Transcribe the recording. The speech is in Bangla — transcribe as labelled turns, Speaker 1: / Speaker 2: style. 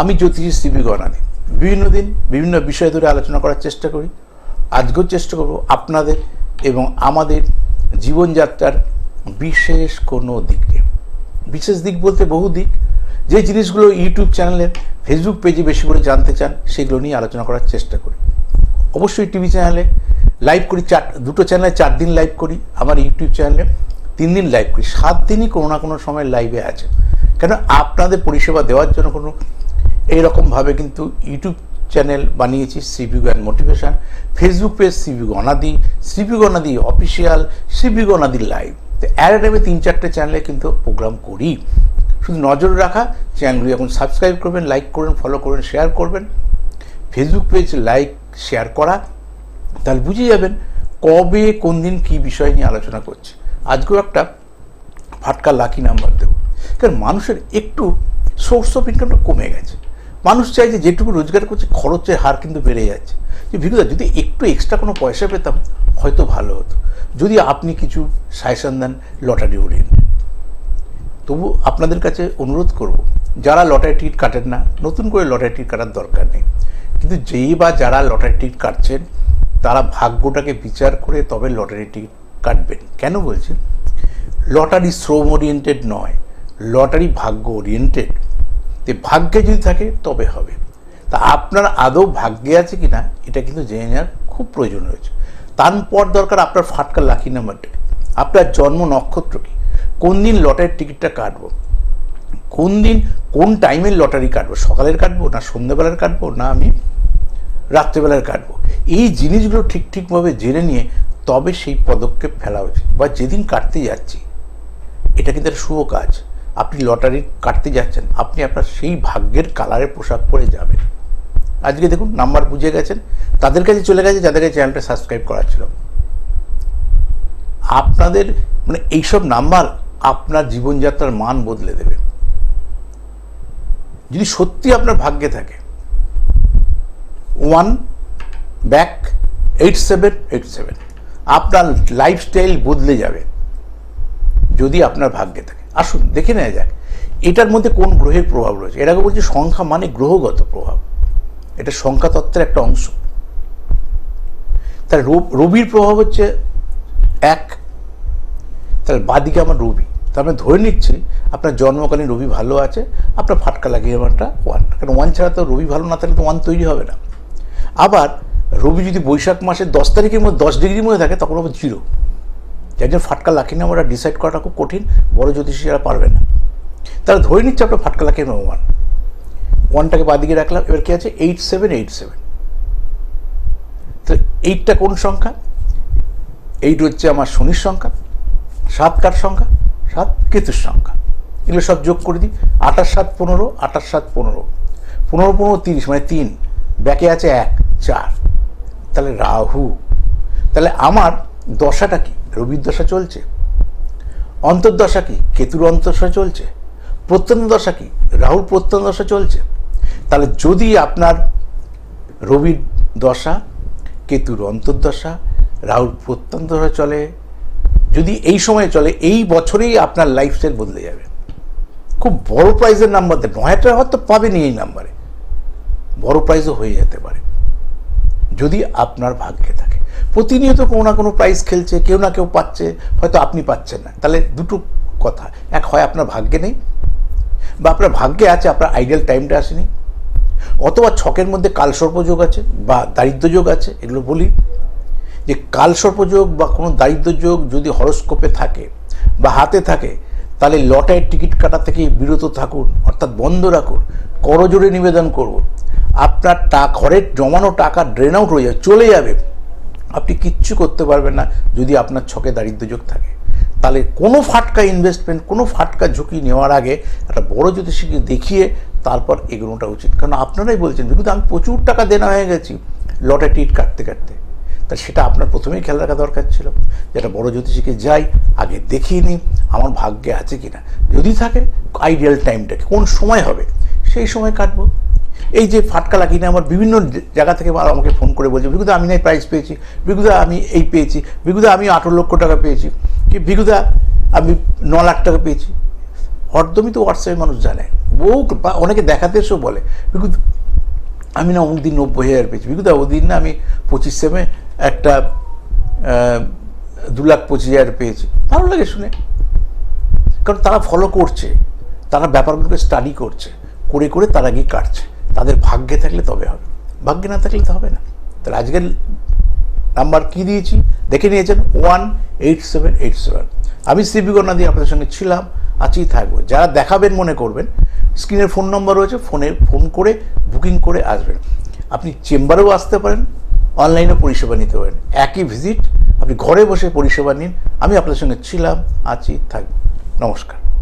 Speaker 1: আমি জ্যোতিষী সিবি গণানি বিভিন্ন দিন বিভিন্ন বিষয় ধরে আলোচনা করার চেষ্টা করি। আজকেও চেষ্টা করব আপনাদের এবং আমাদের জীবনযাত্রার বিশেষ কোনো দিকে বিশেষ দিক বলতে বহু দিক। যে জিনিসগুলো ইউটিউব চ্যানেলে ফেসবুক পেজে বেশি করে জানতে চান, সেগুলো নিয়ে আলোচনা করার চেষ্টা করি। অবশ্যই টিভি চ্যানেলে লাইভ করি, চার, দুটো চ্যানেলে চার দিন লাইভ করি। আমার ইউটিউব চ্যানেলে তিন দিন লাইভ করি। সাত দিনই কোনো না কোনো সময় লাইভে আছে। কেন? আপনাদের পরিষেবা দেওয়ার জন্য কোনো এইরকমভাবে কিন্তু ইউটিউব চ্যানেল বানিয়েছি CB and motivation, Facebook page CB Ganadi CB Ganadi official CB Ganadi live. তো অ্যাট টাইমে তিন চারটে চ্যানেলে কিন্তু প্রোগ্রাম করি। শুধু নজর রাখা, চ্যানেলগুলি এখন সাবস্ক্রাইব করবেন, লাইক করবেন, ফলো করবেন, শেয়ার করবেন। ফেসবুক পেজ লাইক, শেয়ার করা। তাহলে বুঝে যাবেন কবে, কোন দিন কী বিষয় নিয়ে আলোচনা করছে। আজকেও একটা ফাটকা লাকি নাম্বার দেবো। কারণ মানুষের একটু সোর্স অফ ইনকামটা কমে গেছে। মানুষ চাই যে যেটুকু রোজগার করছে, খরচের হার কিন্তু বেড়ে যাচ্ছে। যে ভিড়ুদা যদি একটু এক্সট্রা কোনো পয়সা পেতাম, হয়তো ভালো হতো। যদি আপনি কিছু সাজেশন দেন লটারি ওরিয়েন্টেড তবু আপনাদের কাছে অনুরোধ করব, যারা লটারি টিকিট কাটেন না, নতুন করে লটারি টিকিট কাটার দরকার নেই। কিন্তু যেই বা যারা লটারি টিকিট কাটছেন, তারা ভাগ্যটাকে বিচার করে তবে লটারি টিকিট কাটবেন। কেন বলছেন লটারি শ্রম ওরিয়েন্টেড নয় লটারি ভাগ্য ওরিয়েন্টেড তো ভাগ্যে যদি থাকে, তবে হবে। তা আপনার আদৌ ভাগ্যে আছে কি না এটা কিন্তু জেনে নেওয়ার খুব প্রয়োজন রয়েছে। তারপর দরকার আপনার ফাটকা লাকি নাম্বারটা আপনার জন্ম নক্ষত্র কি? কোন দিন লটারির টিকিটটা কাটবো? কোন দিন, কোন টাইমের লটারি কাটবো? সকালের কাটবো না সন্ধ্যেবেলার কাটবো? না আমি রাত্রেবেলার কাটবো? এই জিনিসগুলো ঠিক ঠিকভাবে জেনে নিয়ে তবে সেই পদক্ষেপ ফেলা উচিত। বা যেদিন কাটতে যাচ্ছি, এটা কিন্তু একটা শুভ কাজ। আপনি লটারি কাটতে যাচ্ছেন, আপনি আপনার সেই ভাগ্যের কালারের পোশাক পরে যাবেন। আজকে দেখুন, নাম্বার বুঝে গেছেন, তাদের কাছে চলে গেছে, যাদের কাছে চ্যানেলটা সাবস্ক্রাইব করা ছিল। আপনাদের মানে এইসব নাম্বার আপনার জীবনযাত্রার মান বদলে দেবে। যদি সত্যি আপনার ভাগ্যে থাকে one back eight seven eight seven আপনার লাইফস্টাইল বদলে যাবে, যদি আপনার ভাগ্যে থাকে। আসুন, দেখে নেওয়া যাক। এটার মধ্যে কোন গ্রহের প্রভাব রয়েছে? এটাকে বলছি সংখ্যা মানে গ্রহগত প্রভাব। এটা সংখ্যা তত্ত্বের একটা অংশ। তার রবির প্রভাব হচ্ছে এক। তাহলে বাদিকে আমার রবি। তার মানে ধরে নিচ্ছি, আপনার জন্মকালীন রবি ভালো আছে, আপনার ফাটকা লাগিয়ে আমারটা ওয়ান কারণ ওয়ান ছাড়া তো রবি ভালো না থাকলে তো ওয়ান তৈরি হবে না। আবার রবি যদি বৈশাখ মাসের দশ তারিখের মধ্যে, দশ ডিগ্রির মধ্যে থাকে, তখন আবার জিরো যার জন্য ফাটকা লাকি ওরা ডিসাইড করাটা খুব কঠিন, বড় জ্যোতিষীরা পারবে না। তারা ধরে নিচ্ছে আপনার ফাটকা লাকি নাম্বার ওয়ান ওয়ানটাকে বাদ বাদিকে রাখলাম, এবার কি আছে? এইট সেভেন এইট সেভেন তো এইটটা কোন সংখ্যা? এইট হচ্ছে আমার শনির সংখ্যা, সাত কার সংখ্যা? সাত কেতুর সংখ্যা। এগুলো সব যোগ করে দিই, আঠাশ সাত পনেরো, আঠাশ সাত পনেরো। পনেরো পনেরো তিরিশ মানে তিন। ব্যাকে আছে এক, চার। তাহলে রাহু। তাহলে আমার দশাটা কি? রবির দশা চলছে। অন্তর্দশা কি? কেতুর অন্তর্দশা চলছে। প্রত্যন্ত দশা কি? রাহুর প্রত্যন্ত দশা চলছে। তাহলে যদি আপনার রবির দশা, কেতুর অন্তর্দশা, রাহুর প্রত্যন্ত দশা চলে, যদি এই সময়ে চলে, এই বছরেই আপনার লাইফস্টাইল বদলে যাবে। খুব বড় প্রাইজের নাম্বার দেয় নয় হাজার হয়তো পাবেনি এই নাম্বারে বড় প্রাইজও হয়ে যেতে পারে। যদি আপনার ভাগ্যে থাকে। প্রতিনিয়ত কোনো না কোনো প্রাইজ খেলছে, কেউ না কেউ পাচ্ছে, হয়তো আপনি পাচ্ছেন না। তাহলে দুটো কথা। এক, হয় আপনার ভাগ্যে নেই, বা আপনার ভাগ্যে আছে, আপনার আইডিয়াল টাইমটা আসেনি, অথবা ছকের মধ্যে কালসর্পযোগ আছে, বা দারিদ্র যোগ আছে, এগুলো বলি, যে কালসর্পযোগ বা কোনো দারিদ্র যোগ যদি হরস্কোপে থাকে, বা হাতে থাকে, তাহলে লটারির টিকিট কাটা থেকে বিরত থাকুন, অর্থাৎ বন্ধ রাখুন করজোরে নিবেদন করব আপনার টা, ঘরের জমানো টাকা ড্রেন আউট হয়ে যাবে, চলে যাবে। আপনি কিচ্ছু করতে পারবেন না যদি আপনার ছকে দারিদ্র যোগ থাকে। তাহলে কোনো ফাটকা ইনভেস্টমেন্ট কোনো ফাটকা ঝুঁকি নেওয়ার আগে একটা বড় জ্যোতিষীকে দেখিয়ে তারপর এগোনোটা উচিত। কারণ আপনারাই বলছেন কিন্তু আমি প্রচুর টাকা দেনা হয়ে গেছি লটারি টিট কাটতে কাটতে। তা সেটা আপনার প্রথমেই খেয়াল রাখা দরকার ছিল। যেটা বড় জ্যোতিষীকে যাই, আগে দেখিয়ে নিই, আমার ভাগ্যে আছে কি না যদি থাকে আইডিয়াল টাইমটা কোন সময় হবে? সেই সময় কাটবো। এই যে ফাটকা লাগিয়ে নিয়ে আমার বিভিন্ন জায়গা থেকে আমাকে ফোন করে বলছে বিগুদা আমি নাই প্রাইজ পেয়েছি। বিগুদা আমি এই পেয়েছি। বিগুদা আমি আঠেরো লক্ষ টাকা পেয়েছি। কি বিগুদা আমি ন লাখ টাকা পেয়েছি। হরদমই তো হোয়াটসঅ্যাপে মানুষ জানে। বহু অনেকে দেখাতে এসেও বলে কিন্তু আমি না অমুক দিন নব্বই হাজার পেয়েছি। বিকুদা ওদিন না আমি পঁচিশ সেমে একটা দু লাখ পঁচিশ হাজার পেয়েছি। ভালো লাগে শুনে। কারণ তারা ফলো করছে। তারা ব্যাপারগুলোকে স্টাডি করছে। করে করে তারা গিয়ে কাটছে। ভাগ্যে থাকলে তবে হবে। ভাগ্যে না থাকলে তো হবে না। তাহলে আজকের নাম্বার কি দিয়েছি? দেখে নিয়েছেন one eight seven eight seven আমি গণনা দিয়ে আপনাদের সঙ্গে ছিলাম আজই থাকব। যারা দেখাবেন, মনে করবেন, স্ক্রিনের ফোন নম্বর রয়েছে, ফোনে ফোন করে, বুকিং করে আসবেন। আপনি চেম্বারেও আসতে পারেন অনলাইনে পরিষেবা নিতে পারেন। একই ভিজিট, আপনি ঘরে বসে পরিষেবা নিন। আমি আপনাদের সঙ্গে ছিলাম, আছি, থাকব। নমস্কার।